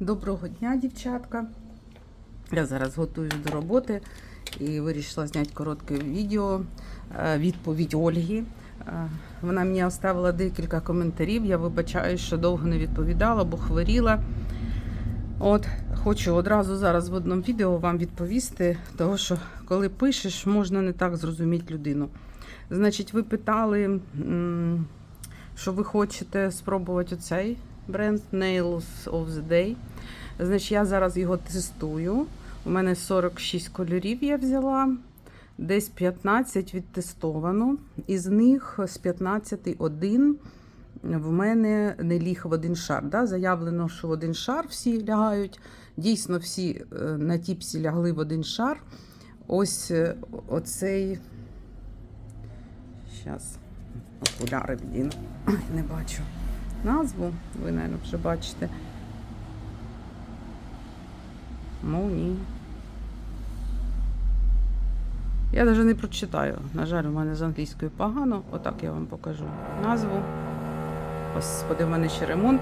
Доброго дня, дівчатка. Я зараз готуюсь до роботи і вирішила зняти коротке відео. е, Відповідь Ольги. Е, Вона мені оставила декілька коментарів. Я вибачаю, що довго не відповідала, бо хворіла. От, хочу одразу зараз в одному відео вам відповісти, того що коли пишеш, можна не так зрозуміти людину. Значить, ви питали, що ви хочете спробувати оцей бренд Nails of the Day. Значить, я зараз його тестую. У мене 46 кольорів я взяла, десь 15 відтестовано. Із них з 15 один в мене не ліг в один шар. Да? Заявлено, що в один шар всі лягають. Дійсно, всі е, на тіпсі лягли в один шар. Ось е, оцей. Зараз окуляри вдіну. Не бачу назву. Ви, мабуть, вже бачите. Моні. Я навіть не прочитаю. На жаль, у мене з англійською погано. Отак я вам покажу назву. Господи, в мене ще ремонт.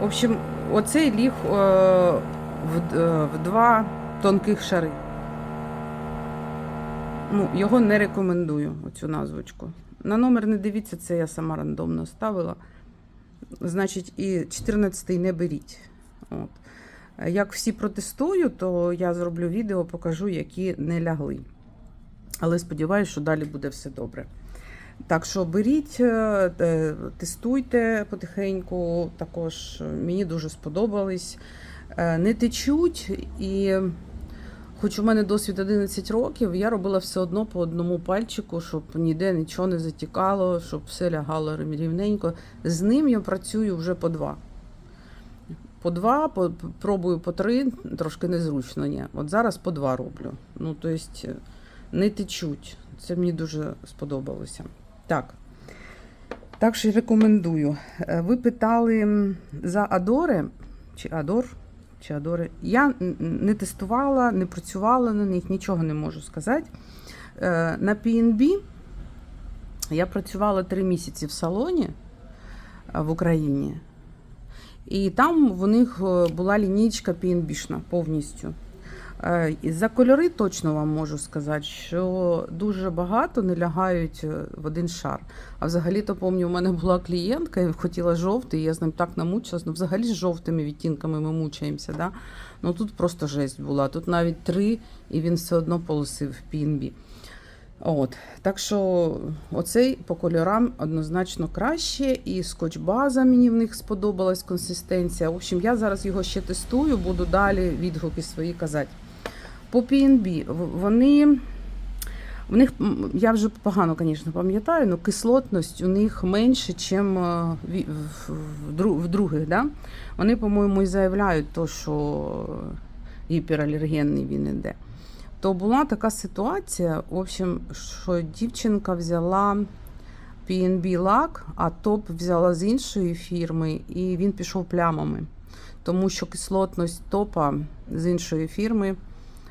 В общем, оцей ліг е, в, е, в два тонких шари. Ну, його не рекомендую, оцю назвочку. На номер не дивіться, це я сама рандомно ставила. Значить, і 14-й не беріть. От. Як всі протестую, то я зроблю відео, покажу, які не лягли. Але сподіваюся, що далі буде все добре. Так що беріть, е, е, тестуйте потихеньку. Також мені дуже сподобались. Е, Не течуть і. Хоч у мене досвід 11 років, я робила все одно по одному пальчику, щоб ніде нічого не затікало, щоб все лягало рівненько. З ним я працюю вже по два. По два, по, пробую по три, трошки незручно. Ні. От зараз по два роблю. Ну, тобто не течуть. Це мені дуже сподобалося. Так. Так що рекомендую. Е, Ви питали за Адоре чи Адор? Чи Адори. Я не тестувала, не працювала на них, нічого не можу сказати. Е, На PNB я працювала три місяці в салоні е, в Україні. І там в них е, була лінійка PNB-шна повністю. Е, і За кольори точно вам можу сказати, що дуже багато не лягають е, в один шар. А взагалі-то пам'ятаю, у мене була клієнтка і хотіла жовтий, я з ним так намучилась. Ну, взагалі з жовтими відтінками ми мучаємося. Да? Ну тут просто жесть була. Тут навіть три, і він все одно полосив в PNB. От. Так що оцей по кольорам однозначно краще, і скотч-база мені в них сподобалась консистенція. В общем, я зараз його ще тестую, буду далі відгуки свої казати. По PNB вони. В них я вже погано, звісно, пам'ятаю, але кислотність у них менше, ніж в, в, в других. Да? Вони, по-моєму, і заявляють, то, що гіпералергенний він іде. То була така ситуація, в общем, що дівчинка взяла PNB лак, а топ взяла з іншої фірми, і він пішов плямами. Тому що кислотність топа з іншої фірми.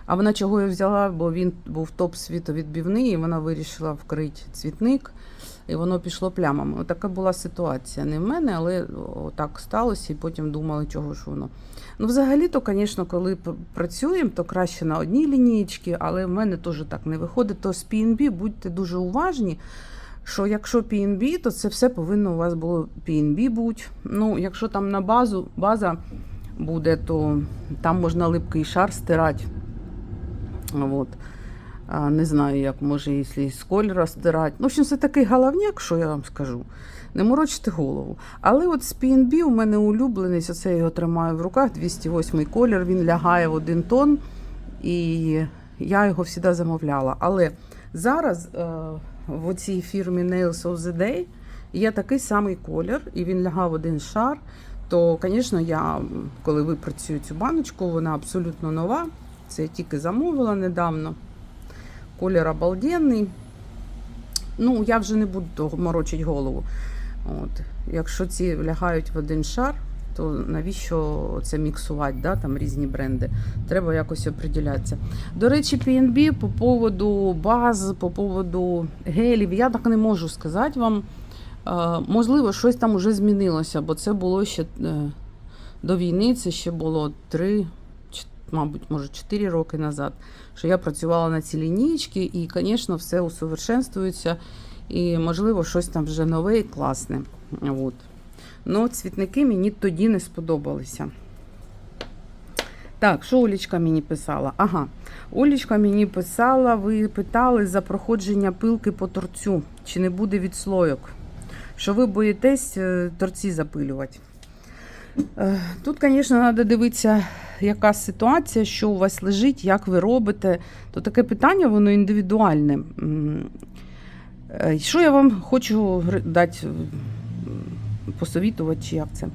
А вона чого його взяла, бо він був топ світовідбівний, і вона вирішила вкрити цвітник, і воно пішло плямами. Отака була ситуація. Не в мене, але так сталося, і потім думали, чого ж воно. Ну, взагалі-то, звісно, коли працюємо, то краще на одній лінійці, але в мене теж так не виходить. То з PNB будьте дуже уважні. Що якщо PNB, то це все повинно у вас було PNB бути. Ну, якщо там на базу база буде, то там можна липкий шар стирати. Вот. А, не знаю, як може, якщо з кольора стирати. Ну, общем, це такий головняк, що я вам скажу. Не морочте голову. Але от з PNB у мене улюблений, оце я його тримаю в руках, 208 колір, він лягає в один тон, і я його завжди замовляла. Але зараз е, в цій фірмі Nails of the Day є такий самий колір, і він лягав один шар. То, звісно, я, коли випрацюю цю баночку, вона абсолютно нова. Це я тільки замовила недавно. Колір обалденний. Ну, я вже не буду морочити голову. От. Якщо ці лягають в один шар, то навіщо це міксувати, да? там різні бренди? Треба якось оприділятися. До речі, PNB по поводу баз, по поводу гелів, я так не можу сказати вам. Е, можливо, щось там вже змінилося, бо це було ще е, до війни це ще було 3, мабуть, може 4 роки назад, що я працювала на цій лінійці, і, звісно, все усовершенствується, і, можливо, щось там вже нове і класне. От. Ну, цвітники мені тоді не сподобалися. Так, що Олічка мені писала? Ага, Олічка мені писала, ви питали за проходження пилки по торцю, чи не буде відслойок, що ви боїтесь е, торці запилювати. Е, Тут, звісно, треба дивитися, яка ситуація, що у вас лежить, як ви робите. То таке питання, воно індивідуальне. Е, Що я вам хочу дати, посовітувати, чи як це?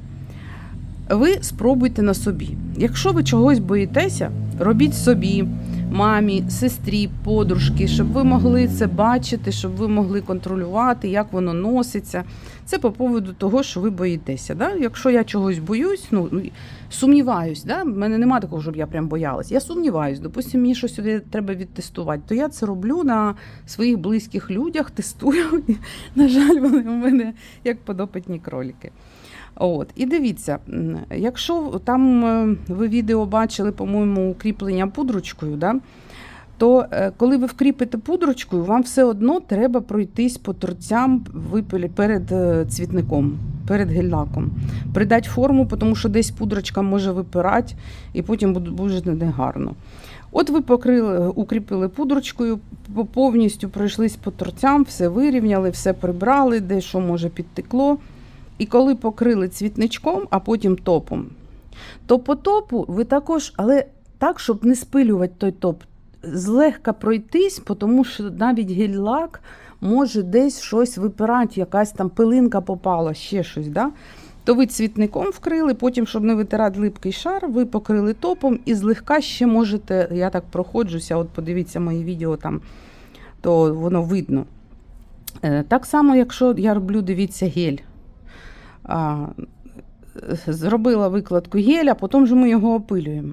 Ви спробуйте на собі. Якщо ви чогось боїтеся, робіть собі, мамі, сестрі, подружки, щоб ви могли це бачити, щоб ви могли контролювати, як воно носиться. Це по поводу того, що ви боїтеся. Да? Якщо я чогось боюсь, ну ну, сумніваюсь, да? в мене немає такого, щоб я прям боялась. Я сумніваюсь, допустимо, мені щось сюди треба відтестувати, то я це роблю на своїх близьких людях, тестую. На жаль, вони у мене як подопитні кролики. От, і дивіться, якщо там е, ви відео бачили, по-моєму, укріплення пудрочкою, да, то е, коли ви вкріпите пудрочкою, вам все одно треба пройтись по торцям перед е, цвітником, перед гель-лаком. Придати форму, тому що десь пудрочка може випирати, і потім буде негарно. От ви покрили, укріпили пудрочкою, повністю пройшлись по торцям, все вирівняли, все прибрали, де що може підтекло. І коли покрили цвітничком, а потім топом, то по топу ви також, але так, щоб не спилювати той топ, злегка пройтись, тому що навіть гель-лак може десь щось випирати, якась там пилинка попала, ще щось. Да? То ви цвітником вкрили, потім, щоб не витирати липкий шар, ви покрили топом і злегка ще можете, я так проходжуся, от подивіться мої відео там, то воно видно. Е, Так само, якщо я роблю, дивіться, гель. А, зробила викладку геля, потім же ми його опилюємо.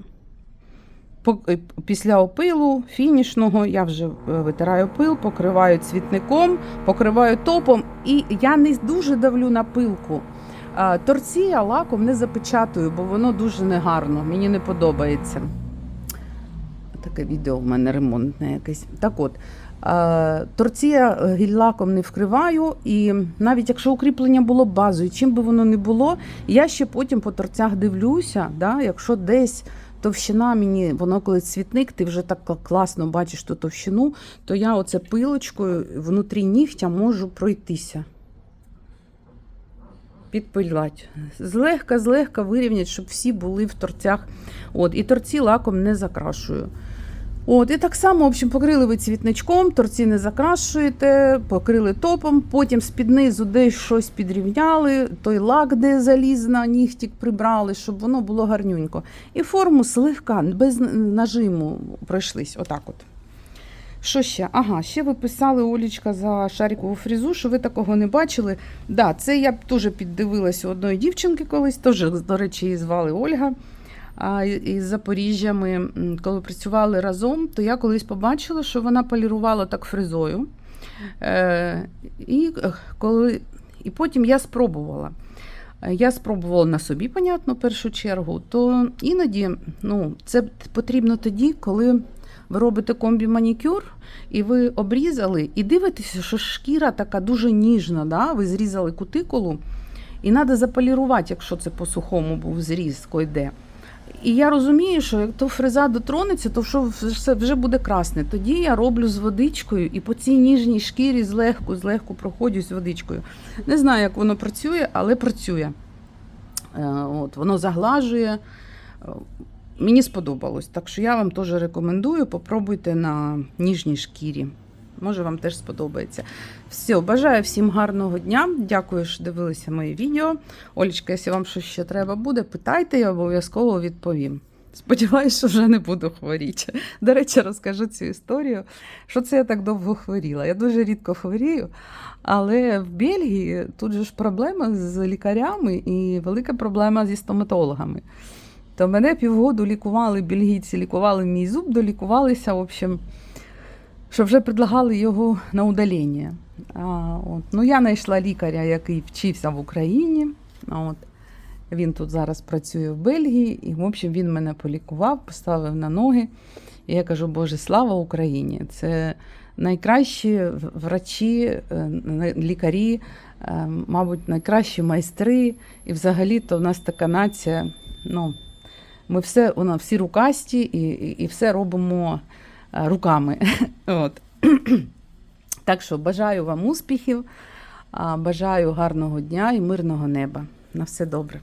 Е, Після опилу фінішного я вже е, витираю пил, покриваю цвітником, покриваю топом, і я не дуже давлю на пилку. Торці я лаком не запечатую, бо воно дуже негарно, мені не подобається. Таке відео в мене ремонтне якесь. Так от, е, торці я е, гель-лаком не вкриваю, і навіть якщо укріплення було базою, чим би воно не було, я ще потім по торцях дивлюся, да, якщо десь товщина мені, воно коли цвітник, ти вже так класно бачиш ту товщину, то я оце пилочкою внутрі нігтя можу пройтися. Підпилять. Злегка, злегка вирівнять, щоб всі були в торцях. От, і торці лаком не закрашую. От, і так само, в общем, покрили ви цвітничком, торці не закрашуєте, покрили топом, потім з-під низу десь щось підрівняли, той лак, де заліз на нігтік прибрали, щоб воно було гарнюнько. І форму слегка, без нажиму пройшлись. Отак от. Що ще? Ага, ще ви писали Олічка за шарикову фрізу, що ви такого не бачили. Да, це я б теж піддивилася у одної дівчинки колись, теж, до речі, її звали Ольга. Із Запоріжжя ми, коли працювали разом, то я колись побачила, що вона полірувала так фрезою. Е, і, коли, і потім я спробувала. Е, Я спробувала на собі, понятно, в першу чергу, то іноді ну, це потрібно тоді, коли ви робите комбі-манікюр, і ви обрізали, і дивитеся, що шкіра така дуже ніжна. Да? Ви зрізали кутикулу, і треба заполірувати, якщо це по сухому був зріз, койде. І я розумію, що як то фреза дотронеться, то що все вже буде красне. Тоді я роблю з водичкою і по цій ніжній шкірі злегку, злегку проходжу з водичкою. Не знаю, як воно працює, але працює. Е, От, воно заглажує. Мені сподобалось. Так що я вам теж рекомендую. Попробуйте на ніжній шкірі. Може, вам теж сподобається. Все, бажаю всім гарного дня. Дякую, що дивилися мої відео. Олечка, якщо вам щось ще треба буде, питайте, я обов'язково відповім. Сподіваюсь, що вже не буду хворіти. До речі, розкажу цю історію, що це я так довго хворіла. Я дуже рідко хворію, але в Бельгії тут же ж проблема з лікарями і велика проблема зі стоматологами. То мене півгоду лікували бельгійці, лікували мій зуб, долікувалися, в общем, що вже предлагали його на удалення. Ну, я знайшла лікаря, який вчився в Україні. А, От. Він тут зараз працює в Бельгії, і, в общем, він мене полікував, поставив на ноги. І я кажу, Боже, слава Україні! Це найкращі врачі, е, лікарі, е, мабуть, найкращі майстри. І взагалі-то в нас така нація. Ну, ми все, вона всі рукасті і, і, і все робимо руками. От. Так що бажаю вам успіхів, бажаю гарного дня і мирного неба. На все добре.